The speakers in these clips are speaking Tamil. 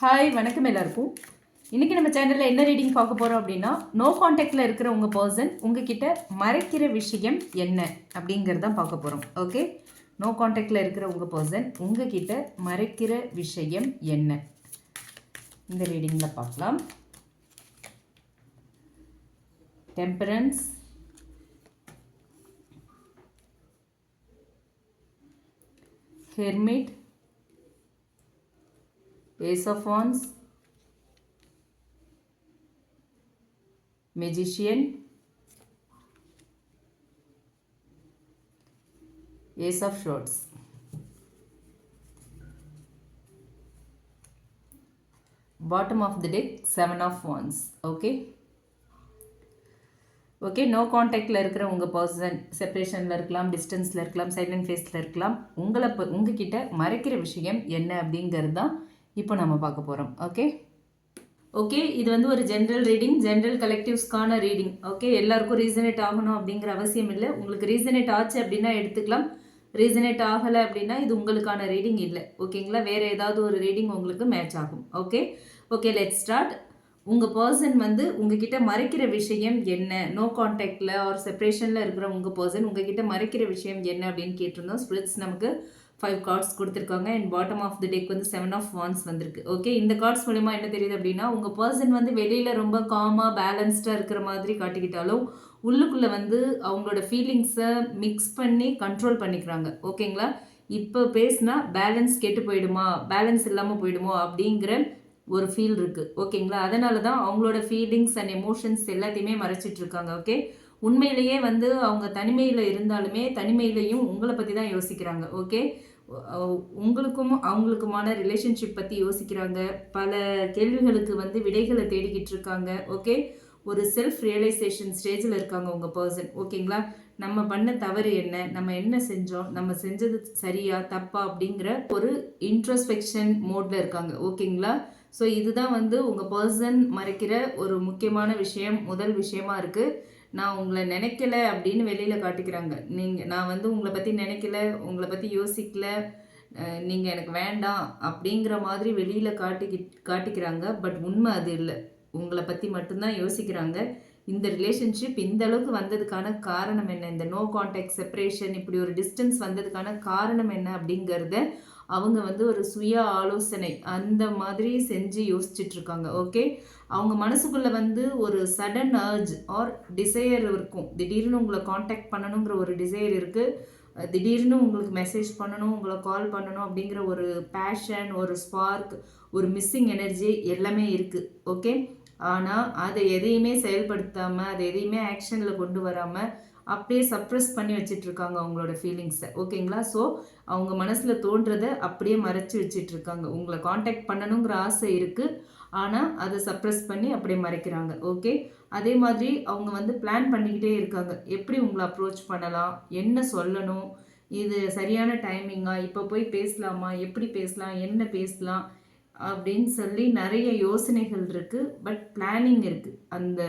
ஹாய் வணக்கம் எல்லாருக்கும். இன்றைக்கி நம்ம சேனலில் என்ன ரீடிங் பார்க்க போகிறோம் அப்படின்னா நோ காண்டாக்டில் இருக்கிற உங்கள் பர்சன் உங்ககிட்ட மறைக்கிற விஷயம் என்ன அப்படிங்கிறது தான் பார்க்க போகிறோம் ஓகே நோ காண்டாக்டில் இருக்கிற உங்கள் பர்சன் உங்ககிட்ட மறைக்கிற விஷயம் என்ன? இந்த ரீடிங்கில் பார்க்கலாம். Temperance hermit Ace of Wands, Magician, Ace of Swords. Bottom of the deck, Seven of Wands. Okay. Okay no காண்டாக்டில் இருக்கிற உங்கள் பர்சன் செப்பரேஷனில் இருக்கலாம் டிஸ்டன்ஸில் இருக்கலாம் சைலண்ட் ஃபேஸில் இருக்கலாம் உங்களை இப்போ உங்ககிட்ட மறைக்கிற விஷயம் என்ன அப்படிங்கிறது தான் இப்போ நம்ம பார்க்க போகிறோம் ஓகே ஓகே இது வந்து ஒரு ஜென்ரல் ரீடிங் ஜென்ரல் கலெக்டிவ்ஸ்க்கான ரீடிங் ஓகே எல்லாருக்கும் ரீசனேட் ஆகணும் அப்படிங்கிற அவசியம் இல்லை. உங்களுக்கு ரீசனேட் ஆச்சு அப்படின்னா எடுத்துக்கலாம். ரீசனேட் ஆகலை அப்படின்னா இது உங்களுக்கான ரீடிங் இல்லை. ஓகேங்களா வேறு ஏதாவது ஒரு ரீடிங் உங்களுக்கு மேட்ச் ஆகும். ஓகே ஓகே லெட் ஸ்டார்ட் உங்கள் பர்சன் வந்து உங்ககிட்ட மறைக்கிற விஷயம் என்ன? நோ காண்டாக்டில் ஆர் செப்ரேஷனில் இருக்கிற உங்கள் பர்சன் உங்ககிட்ட மறைக்கிற விஷயம் என்ன அப்படின்னு கேட்டிருந்தோம். ஸ்பிரிட்ஸ் நமக்கு ஃபைவ் கார்ட்ஸ் கொடுத்துருக்காங்க. And bottom of the deck வந்து செவன் ஆஃப் வான்ஸ் வந்திருக்கு. ஓகே இந்த கார்ட்ஸ் மூலிமா என்ன தெரியுது அப்படின்னா உங்கள் பர்சன் வந்து வெளியில் ரொம்ப காமாக பேலன்ஸ்டாக இருக்கிற மாதிரி காட்டிக்கிட்டாலும் உள்ளுக்குள்ளே வந்து அவங்களோட ஃபீலிங்ஸை மிக்ஸ் பண்ணி கண்ட்ரோல் பண்ணிக்கிறாங்க. ஓகேங்களா இப்போ பேசினா பேலன்ஸ் கெட்டு போயிடுமா? பேலன்ஸ் இல்லாமல் போயிடுமோ? அப்படிங்கிற ஒரு ஃபீல் இருக்குது ஓகேங்களா அதனால தான் அவங்களோட ஃபீலிங்ஸ் அண்ட் எமோஷன்ஸ் எல்லாத்தையுமே மறைச்சிட்ருக்காங்க ஓகே உண்மையிலேயே வந்து அவங்க தனிமையில் இருந்தாலுமே தனிமையிலையும் உங்களை பற்றி தான் யோசிக்கிறாங்க. ஓகே உங்களுக்கும் அவங்களுக்குமான ரிலேஷன்ஷிப் பற்றி யோசிக்கிறாங்க. பல கேள்விகளுக்கு வந்து விடைகளை தேடிக்கிட்டு இருக்காங்க. ஓகே ஒரு செல்ஃப் ரியலைசேஷன் ஸ்டேஜில் இருக்காங்க உங்கள் பர்சன் ஓகேங்களா நம்ம பண்ண தவறு என்ன? நம்ம என்ன செஞ்சோம்? நம்ம செஞ்சது சரியா தப்பா அப்படிங்கிற ஒரு இன்ட்ரஸ்பெக்ஷன் மோடில் இருக்காங்க. ஓகேங்களா ஸோ இதுதான் வந்து உங்கள் பர்சன் மறைக்கிற ஒரு முக்கியமான விஷயம் முதல் விஷயமா இருக்குது நான் உங்களை நினைக்கல அப்படின்னு வெளியில் காட்டிக்கிறாங்க. நீங்கள் நான் வந்து உங்களை பற்றி நினைக்கல உங்களை பற்றி யோசிக்கல நீங்கள் எனக்கு வேண்டாம் அப்படிங்கிற மாதிரி வெளியில் காட்டிக்கி காட்டிக்கிறாங்க. பட் உண்மை அது இல்லை. உங்களை பற்றி மட்டும்தான் யோசிக்கிறாங்க. இந்த ரிலேஷன்ஷிப் இந்த அளவுக்கு வந்ததுக்கான காரணம் என்ன? இந்த நோ கான்டாக்ட் செப்பரேஷன் இப்படி ஒரு டிஸ்டன்ஸ் வந்ததுக்கான காரணம் என்ன அப்படிங்கிறத அவங்க வந்து ஒரு சுய ஆலோசனை அந்த மாதிரி செஞ்சு யோசிச்சுட்டு இருக்காங்க ஓகே? அவங்க மனசுக்குள்ளே வந்து ஒரு சடன் அர்ஜ் ஆர் டிசையர் இருக்கும். திடீர்னு உங்களை காண்டாக்ட் பண்ணணுங்கிற ஒரு டிசையர் இருக்குது திடீர்னு உங்களுக்கு மெசேஜ் பண்ணணும் உங்களை கால் பண்ணணும் அப்படிங்கிற ஒரு பேஷன் ஒரு ஸ்பார்க் ஒரு மிஸ்ஸிங் எனர்ஜி எல்லாமே இருக்குது ஓகே? ஆனால் அதை எதையுமே செயல்படுத்தாமல் அதை எதையுமே ஆக்ஷனில் கொண்டு வராமல் அப்படியே சப்ரெஸ் பண்ணி வச்சுட்டு இருக்காங்க அவங்களோட ஃபீலிங்ஸை ஓகேங்களா ஸோ அவங்க மனசில் தோன்றதை அப்படியே மறைச்சி வச்சுட்டு இருக்காங்க உங்களை காண்டாக்ட் பண்ணணுங்கிற ஆசை இருக்குது ஆனால் அதை சப்ரெஸ் பண்ணி அப்படியே மறைக்கிறாங்க. ஓகே அதே மாதிரி அவங்க வந்து பிளான் பண்ணிக்கிட்டே இருக்காங்க. எப்படி உங்களை அப்ரோச் பண்ணலாம்? என்ன சொல்லணும்? இது சரியான டைமிங்கா இப்போ போய் பேசலாமா? எப்படி பேசலாம்? என்ன பேசலாம்? அப்படின்னு சொல்லி நிறைய யோசனைகள் இருக்குது பட் பிளானிங் இருக்குது அந்த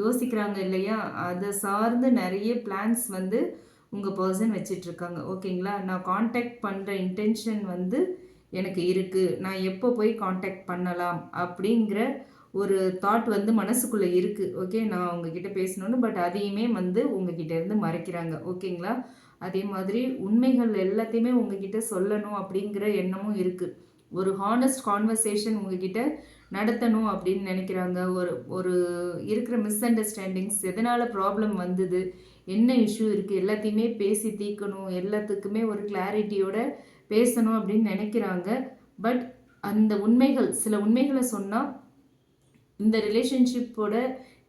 யோசிக்கிறாங்க இல்லையா? அதை சார்ந்து நிறைய பிளான்ஸ் வந்து உங்கள் பர்சன் வச்சிட்ருக்காங்க. ஓகேங்களா? நான் காண்டாக்ட் பண்ணுற இன்டென்ஷன் வந்து எனக்கு இருக்குது நான் எப்போ போய் காண்டாக்ட் பண்ணலாம்? அப்படிங்கிற ஒரு தாட் வந்து மனசுக்குள்ளே இருக்குது ஓகே? நான் உங்ககிட்ட பேசணும்னு பட் அதையுமே வந்து உங்ககிட்ட இருந்து மறைக்கிறாங்க. ஓகேங்களா? அதே மாதிரி உண்மைகள் எல்லாத்தையுமே உங்ககிட்ட சொல்லணும் அப்படிங்கிற எண்ணமும் இருக்குது ஒரு ஹானஸ்ட் கான்வர்சேஷன் உங்ககிட்ட நடத்தணும் அப்படின்னு நினைக்கிறாங்க. ஒரு ஒரு இருக்கிற மிஸ் அண்டர்ஸ்டாண்டிங்ஸ் எதனால் ப்ராப்ளம் வந்தது என்ன இஷ்யூ இருக்குது எல்லாத்தையுமே பேசி தீர்க்கணும் எல்லாத்துக்குமே ஒரு கிளாரிட்டியோட பேசணும் அப்படின்னு நினைக்கிறாங்க. பட் அந்த உண்மைகள் சில உண்மைகளை சொன்னால் இந்த ரிலேஷன்ஷிப்போட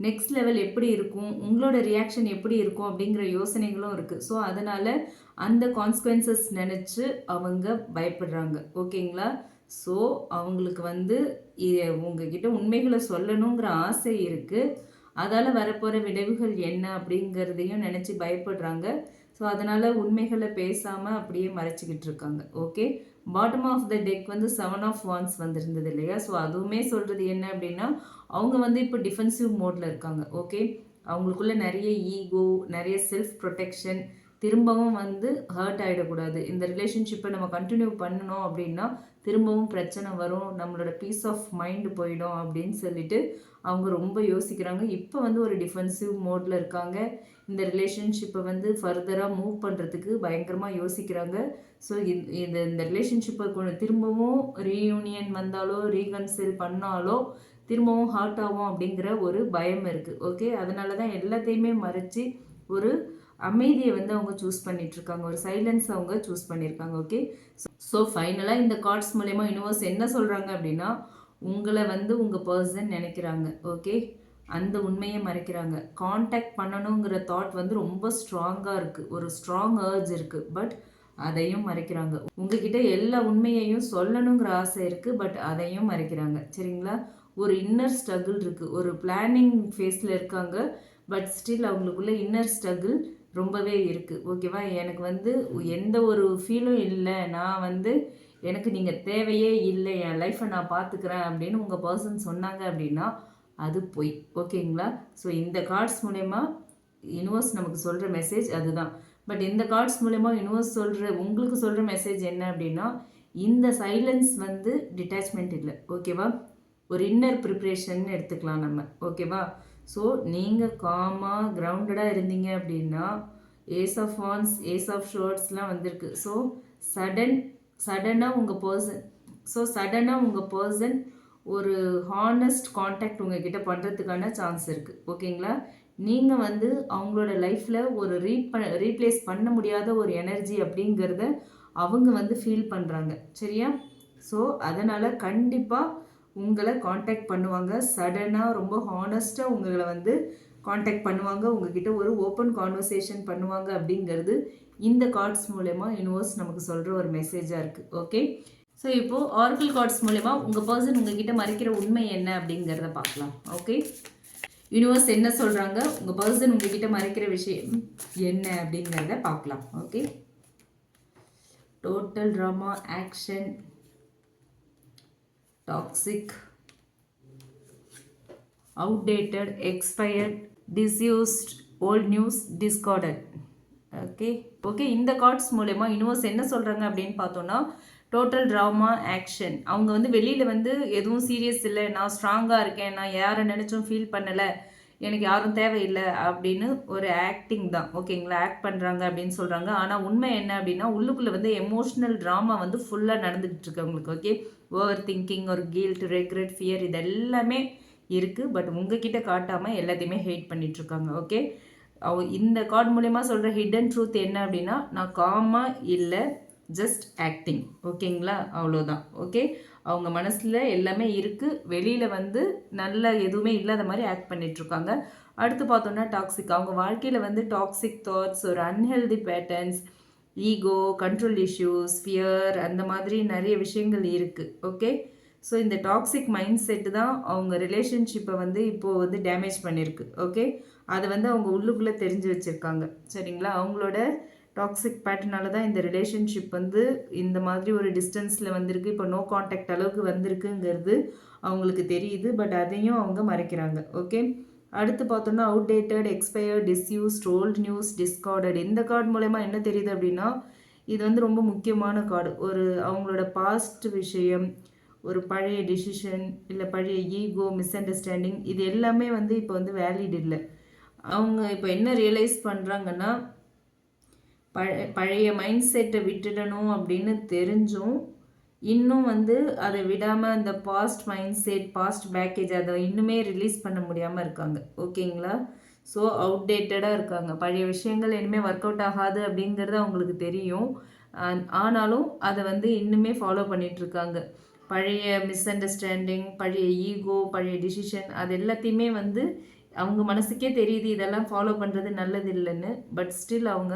நெக்ஸ்ட் லெவல் எப்படி இருக்கும் உங்களோட ரியாக்ஷன் எப்படி இருக்கும் அப்படிங்கிற யோசனைகளும் இருக்குது ஸோ அதனால் அந்த கான்ஸ்குவன்சஸ் நினச்சி அவங்க பயப்படுறாங்க. ஓகேங்களா ஸோ அவங்களுக்கு வந்து உங்ககிட்ட உண்மைகளை சொல்லணுங்கிற ஆசை இருக்குது அதால் வரப்போகிற விளைவுகள் என்ன அப்படிங்கிறதையும் நினச்சி பயப்படுறாங்க. ஸோ அதனால் உண்மைகளை பேசாமல் அப்படியே மறைச்சிக்கிட்டு இருக்காங்க. Okay bottom of the deck வந்து செவன் ஆஃப் ஒன்ஸ் வந்திருந்தது இல்லையா? ஸோ அதுவுமே சொல்கிறது என்ன அப்படின்னா அவங்க வந்து இப்போ டிஃபென்சிவ் மோடில் இருக்காங்க. ஓகே அவங்களுக்குள்ள நிறைய ஈகோ நிறைய செல்ஃப் ப்ரொடெக்ஷன் திரும்பவும் வந்து ஹர்ட் ஆகிடக்கூடாது இந்த ரிலேஷன்ஷிப்பை நம்ம கண்டினியூ பண்ணணும் அப்படின்னா திரும்பவும் பிரச்சனை வரும் நம்மளோட பீஸ் ஆஃப் மைண்டு போயிடும் அப்படின்னு சொல்லிட்டு அவங்க ரொம்ப யோசிக்கிறாங்க. இப்போ வந்து ஒரு டிஃபென்சிவ் மோடில் இருக்காங்க. இந்த ரிலேஷன்ஷிப்பை வந்து ஃபர்தராக மூவ் பண்ணுறதுக்கு பயங்கரமாக யோசிக்கிறாங்க. ஸோ இந்த இந்த ரிலேஷன்ஷிப்பை கொஞ்சம் திரும்பவும் ரீயூனியன் வந்தாலோ ரீகன்சில் பண்ணாலோ திரும்பவும் ஹார்ட் ஆகும் அப்படிங்கிற ஒரு பயம் இருக்குது ஓகே அதனால தான் எல்லாத்தையுமே மறைச்சி ஒரு அமைதியை வந்து அவங்க சூஸ் பண்ணிகிட்ருக்காங்க ஒரு சைலன்ஸ் அவங்க சூஸ் பண்ணியிருக்காங்க ஓகே ஸோ ஃபைனலாக இந்த கார்ட்ஸ் மூலயமா யூனிவர்ஸ் என்ன சொல்கிறாங்க அப்படின்னா உங்களை வந்து உங்கள் பர்சன் நினைக்கிறாங்க ஓகே அந்த உண்மையை மறைக்கிறாங்க. காண்டாக்ட் பண்ணணுங்கிற தாட் வந்து ரொம்ப ஸ்ட்ராங்காக இருக்குது ஒரு ஸ்ட்ராங் ஏர்ஜ் இருக்குது பட் அதையும் மறைக்கிறாங்க. உங்ககிட்ட எல்லா உண்மையையும் சொல்லணுங்கிற ஆசை இருக்குது பட் அதையும் மறைக்கிறாங்க. சரிங்களா? ஒரு இன்னர் ஸ்ட்ரகிள் இருக்குது ஒரு பிளானிங் ஃபேஸில் இருக்காங்க பட் ஸ்டில் அவங்களுக்குள்ள இன்னர் ஸ்ட்ரகிள் ரொம்பவே இருக்குது ஓகேவா? எனக்கு வந்து எந்த ஒரு ஃபீலும் இல்லை. நான் வந்து எனக்கு நீங்கள் தேவையே இல்லை. என் லைஃப்பை நான் பார்த்துக்கிறேன் அப்படின்னு உங்கள் பர்சன் சொன்னாங்க அப்படின்னா அது பொய். ஓகேங்களா? ஸோ இந்த கார்ட்ஸ் மூலயமா யூனிவர்ஸ் நமக்கு சொல்கிற மெசேஜ் அதுதான். பட் இந்த கார்ட்ஸ் மூலயமா யூனிவர்ஸ் சொல்கிற உங்களுக்கு சொல்கிற மெசேஜ் என்ன அப்படின்னா இந்த சைலன்ஸ் வந்து டிட்டாச்மெண்ட் இல்லை. ஓகேவா? ஒரு இன்னர் ப்ரிப்ரேஷன் எடுத்துக்கலாம் நம்ம. ஓகேவா? ஸோ நீங்கள் காமாக கிரவுண்டடாக இருந்தீங்க அப்படின்னா ace of wands ace of ஷோர்ட்ஸ்லாம் வந்திருக்கு. ஸோ சடன் சடனாக உங்கள் பர்சன் ஸோ சடனாக உங்கள் பர்சன் ஒரு ஹானஸ்ட் காண்டாக்ட் உங்ககிட்ட பண்ணுறதுக்கான சான்ஸ் இருக்குது ஓகேங்களா நீங்கள் வந்து அவங்களோட லைஃப்பில் ஒரு ரீப் ரீப்ளேஸ் பண்ண முடியாத ஒரு எனர்ஜி அப்படிங்கிறத அவங்க வந்து ஃபீல் பண்ணுறாங்க சரியா? ஸோ அதனால் கண்டிப்பாக உங்களை காண்டாக்ட் பண்ணுவாங்க. சடனாக ரொம்ப ஹானஸ்ட்டாக உங்களை வந்து காண்டாக்ட் பண்ணுவாங்க. உங்ககிட்ட ஒரு ஓப்பன் கான்வர்சேஷன் பண்ணுவாங்க அப்படிங்கிறது இந்த கார்ட்ஸ் மூலயமா யூனிவர்ஸ் நமக்கு சொல்கிற ஒரு மெசேஜாக இருக்குது ஓகே ஸோ இப்போது ஆர்கிள் கார்ட்ஸ் மூலயமா உங்கள் பர்சன் உங்ககிட்ட மறைக்கிற உண்மை என்ன அப்படிங்கிறத பார்க்கலாம். ஓகே யூனிவர்ஸ் என்ன சொல்கிறாங்க உங்கள் பர்சன் உங்ககிட்ட மறைக்கிற விஷயம் என்ன அப்படிங்கிறத பார்க்கலாம். Okay total drama action toxic outdated expired disused old news discarded okay okay இந்த கார்ட்ஸ் மூலயமா யூனிவர்ஸ் என்ன சொல்கிறாங்க அப்படின்னு பார்த்தோன்னா டோட்டல் ட்ராமா ஆக்ஷன் அவங்க வந்து வெளியில் வந்து எதுவும் சீரியஸ் இல்லை நான் ஸ்ட்ராங்காக இருக்கேன் நான் யாரை நினச்சும் ஃபீல் பண்ணலை எனக்கு யாரும் தேவையில்லை அப்படின்னு ஒரு ஆக்டிங் தான். ஓகேங்களா ஆக்ட் பண்ணுறாங்க அப்படின்னு சொல்கிறாங்க ஆனால் உண்மை என்ன அப்படின்னா உள்ளுக்குள்ளே வந்து எமோஷ்னல் ட்ராமா வந்து ஃபுல்லாக நடந்துக்கிட்டு இருக்கு அவங்களுக்கு. ஓகே ஓவர் திங்கிங் ஒரு கில்ட் ரெக்ரெட் ஃபியர் இது எல்லாமே இருக்குது பட் உங்ககிட்ட காட்டாமல் எல்லாத்தையுமே ஹேட் பண்ணிகிட்ருக்காங்க ஓகே அவ இந்த கார்டு மூலயமா சொல்கிற ஹிடன் ட்ரூத் என்ன அப்படின்னா நான் காமாக இல்லை ஜஸ்ட் ஆக்டிங் ஓகேங்களா? அவ்வளோதான் ஓகே அவங்க மனசில் எல்லாமே இருக்குது வெளியில் வந்து நல்ல எதுவுமே இல்லாத மாதிரி ஆக்ட் பண்ணிகிட்ருக்காங்க அடுத்து பார்த்தோன்னா டாக்ஸிக் அவங்க வாழ்க்கையில் வந்து டாக்ஸிக் தாட்ஸ் ஒரு unhealthy patterns ego control issues fear அந்த மாதிரி நிறைய விஷயங்கள் இருக்குது ஓகே ஸோ இந்த டாக்ஸிக் மைண்ட் செட்டு தான் அவங்க ரிலேஷன்ஷிப்பை வந்து இப்போது வந்து டேமேஜ் பண்ணியிருக்கு ஓகே அதை வந்து அவங்க உள்ளுக்குள்ளே தெரிஞ்சு வச்சுருக்காங்க. சரிங்களா? அவங்களோட டாக்ஸிக் பேட்டர்னால தான் இந்த ரிலேஷன்ஷிப் வந்து இந்த மாதிரி ஒரு டிஸ்டன்ஸில் வந்திருக்கு. இப்போ நோ காண்டாக்ட் அளவுக்கு வந்திருக்குங்கிறது அவங்களுக்கு தெரியுது. பட் அதையும் அவங்க மறைக்கிறாங்க. ஓகே அடுத்து பார்த்தோன்னா outdated expired disuse old news discarded இந்த கார்டு மூலயமா என்ன தெரியுது அப்படின்னா இது வந்து ரொம்ப முக்கியமான கார்டு ஒரு அவங்களோட பாஸ்ட் விஷயம் ஒரு பழைய டிசிஷன் இல்லை பழைய ஈகோ மிஸ் அண்டர்ஸ்டாண்டிங் இது எல்லாமே வந்து இப்போ வந்து வேலிட் இல்லை. அவங்க இப்போ என்ன ரியலைஸ் பண்ணுறாங்கன்னா பழ பழைய மைண்ட் செட்டை விட்டுடணும் அப்படின்னு தெரிஞ்சும் இன்னும் வந்து அதை விடாமல் அந்த past mind set past baggage அதை இன்னுமே ரிலீஸ் பண்ண முடியாமல் இருக்காங்க. ஓகேங்களா? ஸோ அவுடேட்டடாக இருக்காங்க. பழைய விஷயங்கள் இனிமேல் ஒர்க் அவுட் ஆகாது அப்படிங்கிறது அவங்களுக்கு தெரியும். ஆனாலும் அதை வந்து இன்னுமே ஃபாலோ பண்ணிகிட்ருக்காங்க பழைய மிஸ் அண்டர்ஸ்டாண்டிங் பழைய ஈகோ பழைய டிசிஷன் அது எல்லாத்தையுமே வந்து அவங்க மனசுக்கே தெரியுது இதெல்லாம் ஃபாலோ பண்ணுறது நல்லது இல்லைன்னு. பட் ஸ்டில் அவங்க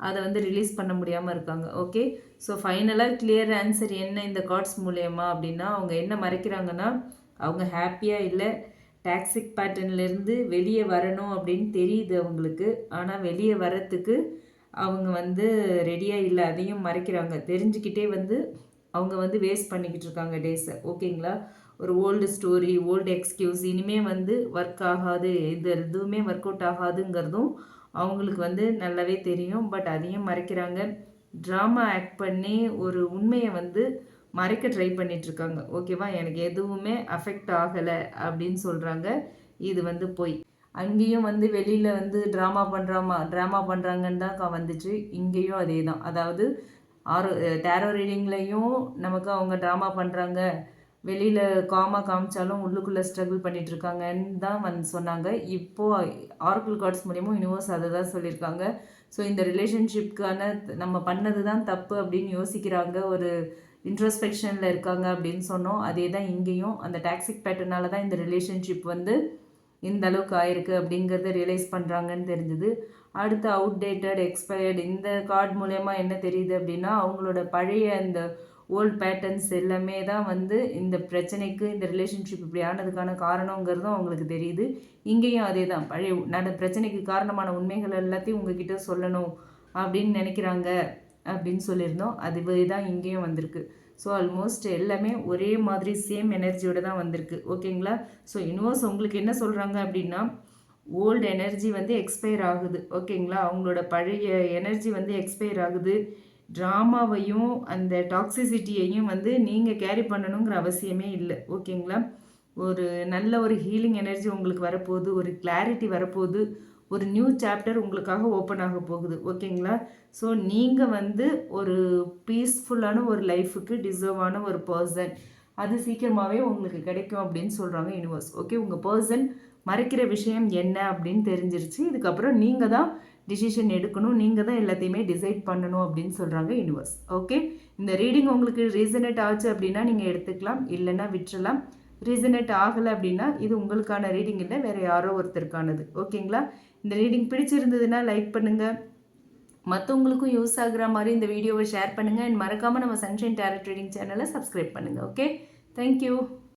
அதை வந்து ரிலீஸ் பண்ண முடியாமல் இருக்காங்க. ஓகே ஸோ ஃபைனலாக கிளியர் ஆன்சர் என்ன இந்த கார்ட்ஸ் மூலயமா அப்படின்னா அவங்க என்ன மறைக்கிறாங்கன்னா அவங்க ஹாப்பியாக இல்லை டாக்ஸிக் பேட்டர்ன்லேருந்து வெளியே வரணும் அப்படின்னு தெரியுது அவங்களுக்கு. ஆனால் வெளியே வரத்துக்கு அவங்க வந்து ரெடியாக இல்லை அதையும் மறைக்கிறாங்க. தெரிஞ்சுக்கிட்டே வந்து அவங்க வந்து வேஸ்ட் பண்ணிக்கிட்டு இருக்காங்க டேஸை ஓகேங்களா ஒரு ஓல்டு ஸ்டோரி ஓல்டு எக்ஸ்கியூஸ் இனிமேல் வந்து ஒர்க் ஆகாது இது எதுவுமே ஒர்க் அவுட் ஆகாதுங்கிறதும் அவங்களுக்கு வந்து நல்லாவே தெரியும். பட் அதையும் மறைக்கிறாங்க. ட்ராமா ஆக்ட் பண்ணி ஒரு உண்மையை வந்து மறைக்க ட்ரை பண்ணிகிட்ருக்காங்க ஓகேவா எனக்கு எதுவுமே அஃபெக்ட் ஆகலை அப்படின்னு சொல்கிறாங்க இது வந்து பொய். அங்கேயும் வந்து வெளியில் வந்து ட்ராமா பண்ணுறாமா ட்ராமா பண்ணுறாங்கன்னு தான் வந்துச்சு. இங்கேயும் அதே தான் அதாவது ஆரோ டேரோ ரீடிங்லேயும் நமக்கு அவங்க ட்ராமா பண்ணுறாங்க வெளியில் காமாக காமிச்சாலும் உள்ளுக்குள்ளே ஸ்ட்ரகிள் பண்ணிகிட்ருக்காங்கன்னு தான் வந்து சொன்னாங்க. இப்போது ஆர்கிள் கார்ட்ஸ் மூலியமும் யூனிவர்ஸ் அதை தான் சொல்லியிருக்காங்க. ஸோ இந்த ரிலேஷன்ஷிப்க்கான நம்ம பண்ணது தான் தப்பு அப்படின்னு யோசிக்கிறாங்க. ஒரு இன்ட்ரோஸ்பெக்ஷனில் இருக்காங்க அப்படின்னு சொன்னோம். அதே தான் இங்கேயும். அந்த டாக்ஸிக் பேட்டர்னால தான் இந்த ரிலேஷன்ஷிப் வந்து இந்த அளவுக்கு ஆயிருக்கு அப்படிங்கிறத ரியலைஸ் பண்ணுறாங்கன்னு தெரிஞ்சுது. அடுத்து அவுடேட்டட் எக்ஸ்பயர்டு இந்த கார்டு மூலயமா என்ன தெரியுது அப்படின்னா அவங்களோட பழைய அந்த ஓல்ட் பேட்டர்ன்ஸ் எல்லாமே தான் வந்து இந்த பிரச்சனைக்கு இந்த ரிலேஷன்ஷிப் இப்படி ஆனதுக்கான காரணங்கிறதும் அவங்களுக்கு தெரியுது. இங்கேயும் அதே தான் பழைய நட பிரச்சனைக்கு காரணமான உண்மைகள் எல்லாத்தையும் உங்ககிட்ட சொல்லணும் அப்படின்னு நினைக்கிறாங்க அப்படின்னு சொல்லியிருந்தோம். அதுவே தான் இங்கேயும் வந்திருக்கு. ஸோ ஆல்மோஸ்ட் எல்லாமே ஒரே மாதிரி சேம் எனர்ஜியோட தான் வந்திருக்கு. ஓகேங்களா? ஸோ யூனிவர்ஸ் உங்களுக்கு என்ன சொல்கிறாங்க அப்படின்னா ஓல்டு எனர்ஜி வந்து எக்ஸ்பயர் ஆகுது. ஓகேங்களா? அவங்களோட பழைய எனர்ஜி வந்து எக்ஸ்பயர் ஆகுது. ட்ராமாவையும் அந்த டாக்ஸிசிட்டியையும் வந்து நீங்கள் கேரி பண்ணணுங்கிற அவசியமே இல்லை. ஓகேங்களா ஒரு நல்ல ஒரு ஹீலிங் எனர்ஜி உங்களுக்கு வரப்போகுது ஒரு கிளாரிட்டி வரப்போகுது ஒரு நியூ சாப்டர் உங்களுக்காக ஓப்பன் ஆக போகுது. ஓகேங்களா ஸோ நீங்கள் வந்து ஒரு பீஸ்ஃபுல்லான ஒரு லைஃபுக்கு டிசர்வான ஒரு பர்சன் அது சீக்கிரமாகவே உங்களுக்கு கிடைக்கும் அப்படின்னு சொல்கிறாங்க யூனிவர்ஸ் ஓகே உங்கள் பர்சன் மறைக்கிற விஷயம் என்ன அப்படின்னு தெரிஞ்சிருச்சு. இதுக்கப்புறம் நீங்கள் தான் டிசிஷன் எடுக்கணும். நீங்கள் தான் எல்லாத்தையுமே டிசைட் பண்ணணும் அப்படின்னு சொல்கிறாங்க யூனிவர்ஸ் ஓகே இந்த ரீடிங் உங்களுக்கு ரீசனேட் ஆச்சு அப்படின்னா நீங்கள் எடுத்துக்கலாம். இல்லைன்னா விட்டுறலாம். ரீசனேட் ஆகலை அப்படின்னா இது உங்களுக்கான ரீடிங் இல்லை வேறு யாரோ ஒருத்தருக்கானது. ஓகேங்களா இந்த ரீடிங் பிடிச்சிருந்ததுன்னா லைக் பண்ணுங்கள் மற்றவங்களுக்கும் யூஸ் ஆகுற மாதிரி இந்த வீடியோவை ஷேர் பண்ணுங்கள் அண்ட் மறக்காமல் நம்ம சன்ஷைன் டேரட் ரீடிங் சேனலை சப்ஸ்கிரைப் பண்ணுங்கள் ஓகே தேங்க்யூ